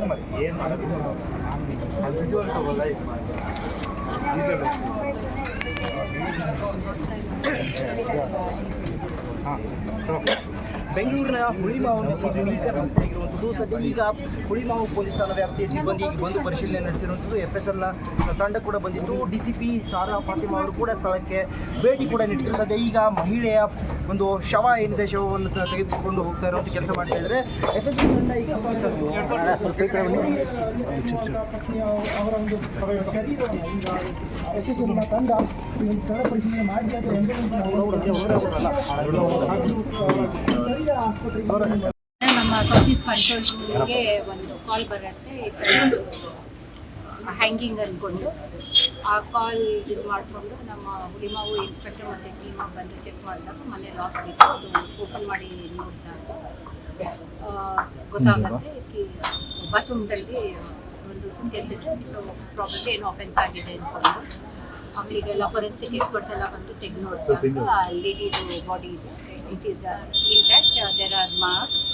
ಏನು ಮಾಡಿ ಏನು ಮಾಡೋದು ವಿಜುವಲ್ ತಗೋಲ್ಲ ಇದು ಮಾಡಿ ಹಾಂ ಬೆಂಗಳೂರಿನ ಹುಳಿಮಾವು ಆಗಿರುವಂಥದ್ದು ಸದ್ಯ ಈಗ ಹುಳಿಮಾವು ಪೊಲೀಸ್ ಠಾಣಾ ವ್ಯಾಪ್ತಿಯ ಸಿಬ್ಬಂದಿ ಬಂದು ಪರಿಶೀಲನೆ ನಡೆಸಿರುವಂಥದ್ದು. ಎಫ್ ಎಸ್ ಎಲ್ನ ತಂಡ ಕೂಡ ಬಂದಿತ್ತು. D C P Sara Fatima ಅವರು ಕೂಡ ಸ್ಥಳಕ್ಕೆ ಭೇಟಿ ಕೂಡ ನೀಡಿದ್ರು. ಸದ್ಯ ಈಗ ಮಹಿಳೆಯ ಒಂದು ಶವ ಏನಿದೆ, ಶವವನ್ನು ತೆಗೆದುಕೊಂಡು ಹೋಗ್ತಾ ಇರುವಂಥ ಕೆಲಸ ಮಾಡ್ತಾ ಇದ್ದಾರೆ. ಎಫ್ ಎಸ್ ಎಲ್ ತಂಡ ಈಗ ಅವರ ಒಂದು ಶರೀರವನ್ನು ಈಗ ಎಫ್ ಎಸ್ ಎಲ್ನ ತಂಡ ಪರಿಶೀಲನೆ ಮಾಡಿ ನಮ್ಮ ಸೌತೀಸ್ ಕಂಟ್ರೋಲ್ ರೂಮ್ಗೆ ಒಂದು ಕಾಲ್ ಬರುತ್ತೆ. ಹ್ಯಾಂಗಿಂಗ್ ಅಂದ್ಕೊಂಡು ಆ ಕಾಲ್ ಇದು ಮಾಡಿಕೊಂಡು ನಮ್ಮ ಹುಳಿಮಾವು ಇನ್ಸ್ಪೆಕ್ಟರ್ ಮತ್ತು ಟೀಮ್ ಬಂದು ಚೆಕ್ ಮಾಡಿದಾಗ ಮನೆ ಆಗಿತ್ತು ಅದು ಓಪನ್ ಮಾಡಿ ನೋಡಿದಾಗ ಗೊತ್ತಾಗುತ್ತೆ ಬಾತ್ರೂಮ್ದಲ್ಲಿ ಒಂದು ಇಟ್ಟರೆ ಪ್ರಾಬ್ಲಮ್ ಏನು ಆಫೆನ್ಸ್ ಆಗಿದೆ ಅಂದ್ಕೊಂಡು ಅವಳಿಗೆಲ್ಲ ಫೊರೆನ್ಸಿಕ್ ಎಕ್ಸ್ಪರ್ಟ್ಸ್ ಎಲ್ಲ ಬಂದು ತೆಗೆದು ನೋಡಿದಾಗ ಲೇಡಿದು ಬಾಡಿ ಇದೆ. It is intact there are marks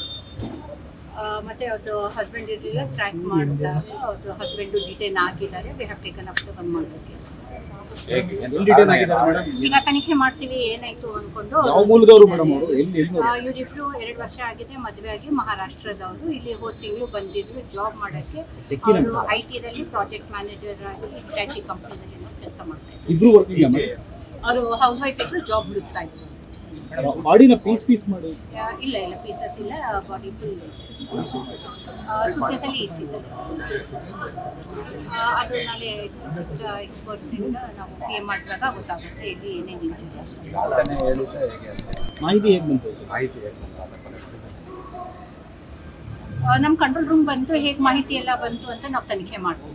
ಮತ್ತೆ ಅದು ಹಸ್ಬೆಂಡ್ ಇರಲಿಲ್ಲ ಟ್ರ್ಯಾಕ್ ಮಾಡಿದಾಗ ಅದು ಹಸ್ಬೆಂಡು ಡಿಟೈನ್ ಆಗಿದ್ದಾರೆ we have taken up to one month case ಈಗ ತನಿಖೆ ಮಾಡ್ತೀವಿ ಏನಾಯ್ತು ಅನ್ಕೊಂಡು ಯಾವ ಮೂಲದವರು ಮೇಡಮ್ ಅವರು? ಎಲ್ಲಿ ಎಲ್ಲಿ ಆ, ಇವರಿಬ್ರು ಎರಡು ವರ್ಷ ಆಗಿದೆ ಮದುವೆ ಆಗಿ ಮಹಾರಾಷ್ಟ್ರದವರು. ಇಲ್ಲಿ ಹೋದ್ ತಿಂಗಳು ಬಂದಿದ್ರು ಜಾಬ್ ಮಾಡಕ್ಕೆ. ಅವರು ಐ ಟಿದಲ್ಲಿ ಪ್ರಾಜೆಕ್ಟ್ ಮ್ಯಾನೇಜರ್ ಆಗಿ ಇಟ್ಯಾಚಿ ಕಂಪ್ನಿದಲ್ಲಿ ಕೆಲಸ ಮಾಡ್ತಾ ಇಬ್ರು ವರ್ಕಿಂಗ್ ಅವರು ಹೌಸ್ ವೈಫ್ ಇದ್ರು ಜಾಬ್ ಹುಡುಕ್ತಾ ಇದ್ರು ಬಾಡಿನ ಪೀಸ್ ಪೀಸ್ ಮಾಡಿ. ಇಲ್ಲ ಇಲ್ಲ ಪೀಸಸ್ ಇಲ್ಲ ಬಾಡಿ ಫುಲ್ ಸುಟ್ಕೇಸಲ್ಲಿ ಇಷ್ಟಿದೆ ಆ, ಅದು ನಾಳೆ ಎಕ್ಸ್ಪರ್ಟ್ಸಿಂದ ನಾವು ಪಿ ಎಂ ಮಾಡಿಸಿದಾಗ ಗೊತ್ತಾಗುತ್ತೆ ಇಲ್ಲಿ ಏನೇನು ಇಂಜುರೀಸ್ ಮಾಹಿತಿ ಹೇಗೆ ಬಂತು? ಆಯ್ತು ನಮ್ಮ ಕಂಟ್ರೋಲ್ ರೂಮ್ ಬಂತು ಹೇಗೆ ಮಾಹಿತಿ ಎಲ್ಲ ಬಂತು ಅಂತ ನಾವು ತನಿಖೆ ಮಾಡ್ತೀವಿ.